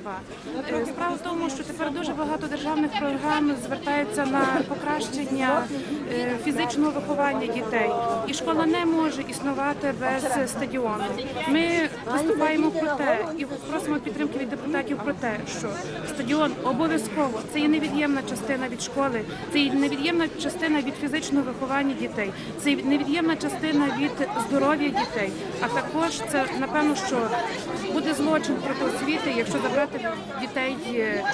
Е, Справа в тому, що тепер дуже багато державних програм звертаються на покращення е, фізичного виховання дітей, і школа не може існувати без стадіону. Ми виступаємо про те і просимо підтримки від депутатів про те, що стадіон обов'язково це є невід'ємна частина від школи, це є невід'ємна частина від фізичного виховання дітей, це є невід'ємна частина від здоров'я дітей. А також це напевно, що буде злочин проти освіти, якщо забрати дітей є.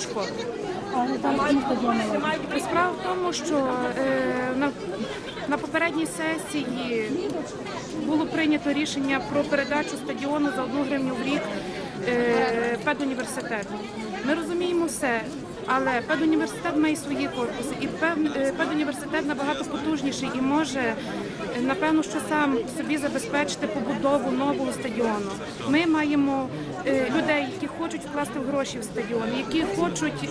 Справа в тому, що е, на, на попередній сесії було прийнято рішення про передачу стадіону за одну гривню в рік е, педуніверситету. Ми розуміємо все. Але педуніверситет має свої корпуси, і пев- е, педуніверситет набагато потужніший і може, е, напевно, що сам собі забезпечити побудову нового стадіону. Ми маємо е, людей, які хочуть вкласти гроші в стадіон, які хочуть.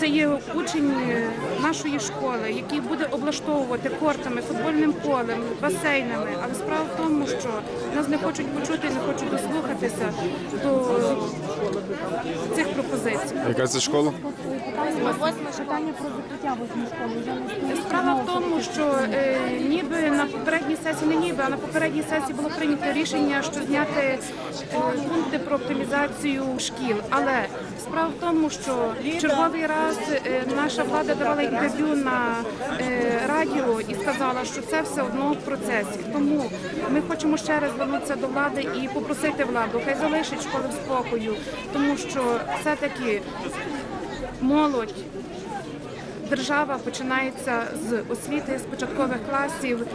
це є учень нашої школи, який буде облаштовувати кортами, футбольним полем, басейнами. Але справа в тому, що нас не хочуть почути, не хочуть дослухатися до цих пропозицій. Яка це школа? Питання про закриття восьми школи Справа в тому, що е, ніби на попередній сесії, не ніби, а на попередній сесії було прийнято рішення, що зняти е, пункти про оптимізацію шкіл. Але справа в тому, що в черговий раз е, наша влада давала інтерв'ю на е, радіо і сказала, що це все одно в процесі. Тому ми хочемо ще раз звернутися до влади і попросити владу, хай залишить школи в спокою, тому що все-таки молодь держава починається з освіти з початкових класів.